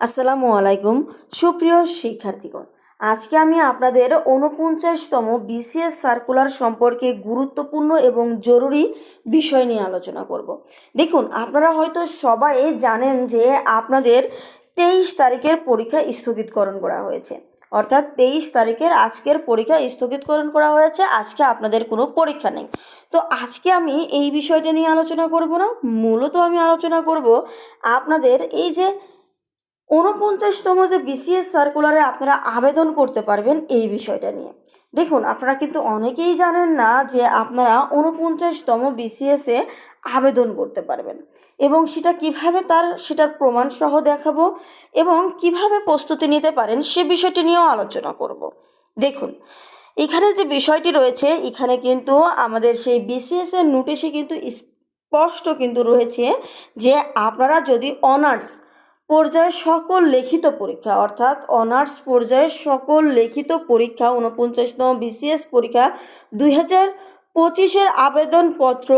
আসসালামু আলাইকুম। সুপ্রিয় শিক্ষার্থীগণ, আজকে আমি আপনাদের ঊনপঞ্চাশতম বিসিএস সার্কুলার সম্পর্কে গুরুত্বপূর্ণ এবং জরুরি বিষয় নিয়ে আলোচনা করব। দেখুন, আপনারা হয়তো সবাই জানেন যে আপনাদের তেইশ তারিখের পরীক্ষা স্থগিতকরণ করা হয়েছে। অর্থাৎ তেইশ তারিখের আজকের পরীক্ষা স্থগিতকরণ করা হয়েছে, আজকে আপনাদের কোনো পরীক্ষা নেই। তো আজকে আমি এই বিষয়টা নিয়ে আলোচনা করব না, মূলত আমি আলোচনা করব আপনাদের এই যে ঊনপঞ্চাশতম যে বিসিএস সার্কুলারে আপনারা আবেদন করতে পারবেন এই বিষয়টা নিয়ে। দেখুন, আপনারা কিন্তু অনেকেই জানেন না যে আপনারা ঊনপঞ্চাশতম বিসিএসে আবেদন করতে পারবেন এবং সেটা কীভাবে তার, সেটার প্রমাণ সহ দেখাবো এবং কীভাবে প্রস্তুতি নিতে পারেন সে বিষয়টি নিয়েও আলোচনা করব। দেখুন, এখানে যে বিষয়টি রয়েছে, এখানে কিন্তু আমাদের সেই বিসিএস এর নোটিশে কিন্তু স্পষ্ট কিন্তু রয়েছে যে আপনারা যদি অনার্স পর্যায়ে সকল লিখিত পরীক্ষা, অর্থাৎ অনার্স পর্যায়ে সকল লিখিত পরীক্ষা উনপঞ্চাশতম বিসিএস পরীক্ষা, দুই হাজার পঁচিশের আবেদনপত্র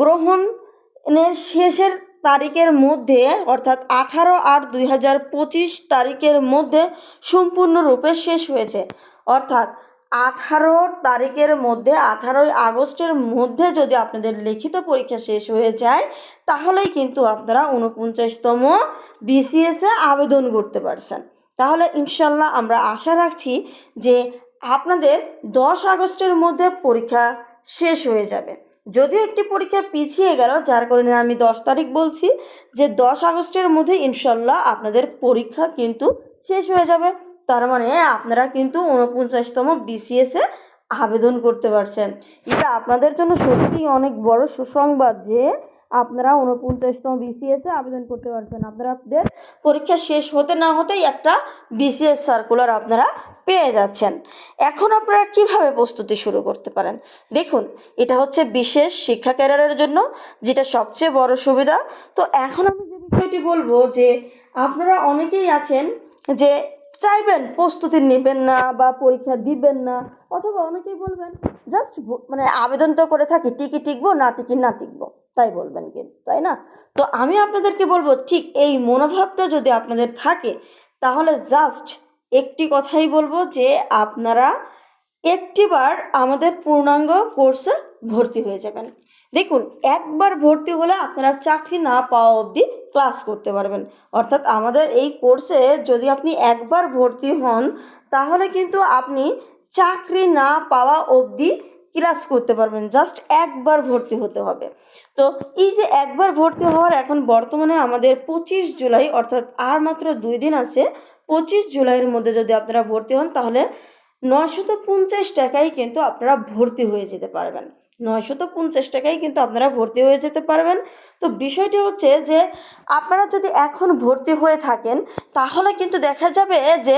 গ্রহণের শেষের তারিখের মধ্যে, অর্থাৎ আঠারো আট দুই হাজার পঁচিশ তারিখের মধ্যে সম্পূর্ণরূপে শেষ হয়েছে। অর্থাৎ আঠারো তারিখের মধ্যে, আঠারোই আগস্টের মধ্যে যদি আপনাদের লিখিত পরীক্ষা শেষ হয়ে যায়, তাহলেই কিন্তু আপনারা উনপঞ্চাশতম বিসিএসে আবেদন করতে পারছেন। তাহলে ইনশাল্লাহ আমরা আশা রাখছি যে আপনাদের দশ আগস্টের মধ্যে পরীক্ষা শেষ হয়ে যাবে। যদিও একটি পরীক্ষা পিছিয়ে গেল, যার কারণে আমি দশ তারিখ বলছি যে দশ আগস্টের মধ্যে ইনশাল্লাহ আপনাদের পরীক্ষা কিন্তু শেষ হয়ে যাবে। তার মানে আপনারা কিন্তু উনপঞ্চাশতম বিসিএসে আবেদন করতে পারছেন। এটা আপনাদের জন্য সত্যিই অনেক বড় সুসংবাদ যে আপনারা উনপঞ্চাশতম বিসিএসে আবেদন করতে পারছেন। আপনাদের পরীক্ষা শেষ হতে না হতেই একটা বিসিএস সার্কুলার আপনারা পেয়ে যাচ্ছেন। এখন আপনারা কীভাবে প্রস্তুতি শুরু করতে পারেন? দেখুন, এটা হচ্ছে বিশেষ শিক্ষা ক্যারিয়ারের জন্য যেটা সবচেয়ে বড় সুবিধা। তো এখন আমি যে বিষয়টি বলব যে আপনারা অনেকেই আছেন যে চাইবেন, প্রস্তুতি নেবেন না বা পরীক্ষা দিবেন না, অথবা অনেকেই বলবেন, জাস্ট মানে আবেদন তো করে থাকি, টিকি টিকবো, না টিকি না টিকবো, তাই বলবেন কিন্তু, তাই না? তো আমি আপনাদেরকে বলব, ঠিক এই মনোভাবটা যদি আপনাদের থাকে, তাহলে জাস্ট একটি কথাই বলব যে, আপনারা একটিবার আমাদের পূর্ণাঙ্গ কোর্সে ভর্তি হয়ে যাবেন। দেখুন, একবার ভর্তি হলে আপনারা চাকরি না পাওয়া অবধি ক্লাস করতে পারবেন। অর্থাৎ আমাদের এই কোর্সে যদি আপনি একবার ভর্তি হন, তাহলে কিন্তু আপনি চাকরি না পাওয়া অবধি ক্লাস করতে পারবেন। জাস্ট একবার ভর্তি হতে হবে। তো এই যে একবার ভর্তি হওয়ার এখন বর্তমানে আমাদের পঁচিশ জুলাই, অর্থাৎ আর মাত্র দুই দিন আছে, পঁচিশ জুলাইয়ের মধ্যে যদি আপনারা ভর্তি হন, তাহলে নশত পঞ্চাশ টাকায় কিন্তু আপনারা ভর্তি হয়ে যেতে পারবেন। নয়শত পঞ্চাশ টাকায় কিন্তু আপনারা ভর্তি হয়ে যেতে পারবেন। তো বিষয়টি হচ্ছে যে, আপনারা যদি এখন ভর্তি হয়ে থাকেন, তাহলে কিন্তু দেখা যাবে যে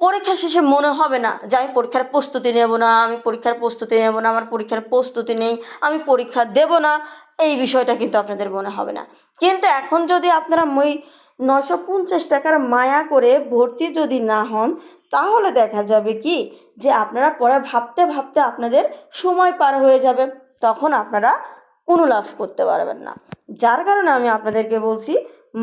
পরীক্ষা শেষে মনে হবে না যে, আমি পরীক্ষার প্রস্তুতি নেব না, আমি পরীক্ষার প্রস্তুতি নেব না, আমার পরীক্ষার প্রস্তুতি নেই, আমি পরীক্ষা দেব না, এই বিষয়টা কিন্তু আপনাদের মনে হবে না। কিন্তু এখন যদি আপনারা মই নশো পঞ্চাশ টাকার মায়া করে ভর্তি যদি না হন তাহলে দেখা যাবে কি? যে আপনারা পরে ভাবতে ভাবতে আপনাদের সময় পার হয়ে যাবে। তখন আপনারা কোনো লাভ করতে পারবেন না। যার কারণে আমি আপনাদেরকে বলছি,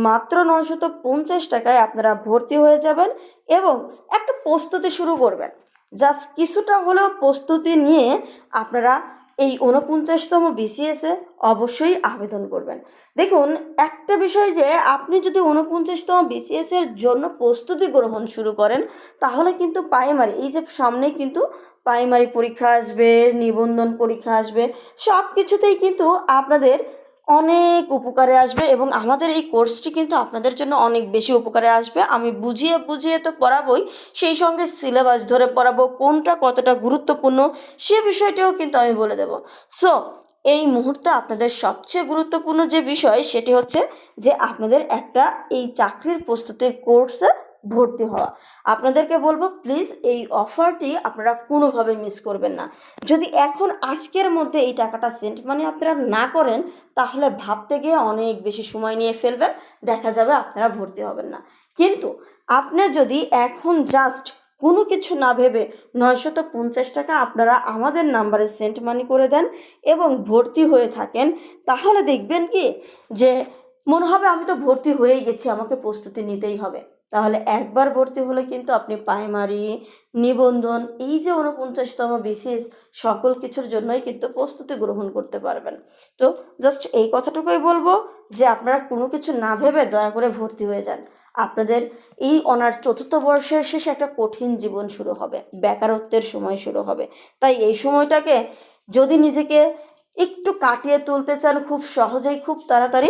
মাত্র নশত পঞ্চাশ টাকায় আপনারা ভর্তি হয়ে যাবেন এবং একটা প্রস্তুতি শুরু করবেন। জাস্ট কিছুটা হলেও প্রস্তুতি নিয়ে আপনারা এই ঊনপঞ্চাশতম বিসিএসে অবশ্যই আবেদন করবেন। দেখুন, একটা বিষয় যে আপনি যদি উনপঞ্চাশতম বিসিএসের জন্য প্রস্তুতি গ্রহণ শুরু করেন, তাহলে কিন্তু প্রাইমারি এই যে সামনে কিন্তু প্রাইমারি পরীক্ষা আসবে, নিবন্ধন পরীক্ষা আসবে সব কিছুতেই কিন্তু আপনাদের অনেক উপকারে আসবে এবং আমাদের এই কোর্সটি কিন্তু আপনাদের জন্য অনেক বেশি উপকারে আসবে। আমি বুঝিয়ে বুঝিয়ে তো পড়াবই, সেই সঙ্গে সিলেবাস ধরে পড়াবো, কোনটা কতটা গুরুত্বপূর্ণ সে বিষয়টিও কিন্তু আমি বলে দেব। সো এই মুহূর্তে আপনাদের সবচেয়ে গুরুত্বপূর্ণ যে বিষয় সেটি হচ্ছে যে আপনাদের একটা এই চাকরির প্রস্তুতির কোর্সে ভর্তি হওয়া। আপনাদেরকে বলব প্লিজ এই অফারটি আপনারা কোনোভাবে মিস করবেন না। যদি এখন আজকের মধ্যে এই টাকাটা সেন্ট মানে আপনারা না করেন, তাহলে ভাবতে গিয়ে অনেক বেশি সময় নিয়ে ফেলবেন, দেখা যাবে আপনারা ভর্তি হবেন না। কিন্তু আপনি যদি এখন জাস্ট কোনো কিছু না ভেবে নয়শত পঞ্চাশ টাকা আপনারা আমাদের নাম্বারে সেন্ট মানি করে দেন এবং ভর্তি হয়ে থাকেন, তাহলে দেখবেন কি যে মনে হবে আমি তো ভর্তি হয়েই গেছি, আমাকে প্রস্তুতি নিতেই হবে। তাহলে একবার ভর্তি হলে কিন্তু আপনি প্রাইমারি নিবন্ধন, এই যে উনপঞ্চাশতম বিশেষ সকল কিছুর জন্যই কিন্তু প্রস্তুতি গ্রহণ করতে পারবেন। তো জাস্ট এই কথাটুকুই বলব যে আপনারা কোনো কিছু না ভেবে দয়া করে ভর্তি হয়ে যান। আপনাদের এই অনার চতুর্থ বর্ষের শেষে একটা কঠিন জীবন শুরু হবে, বেকারত্বের সময় শুরু হবে। তাই এই সময়টাকে যদি নিজেকে একটু কাটিয়ে তুলতে চান খুব সহজেই, খুব তাড়াতাড়ি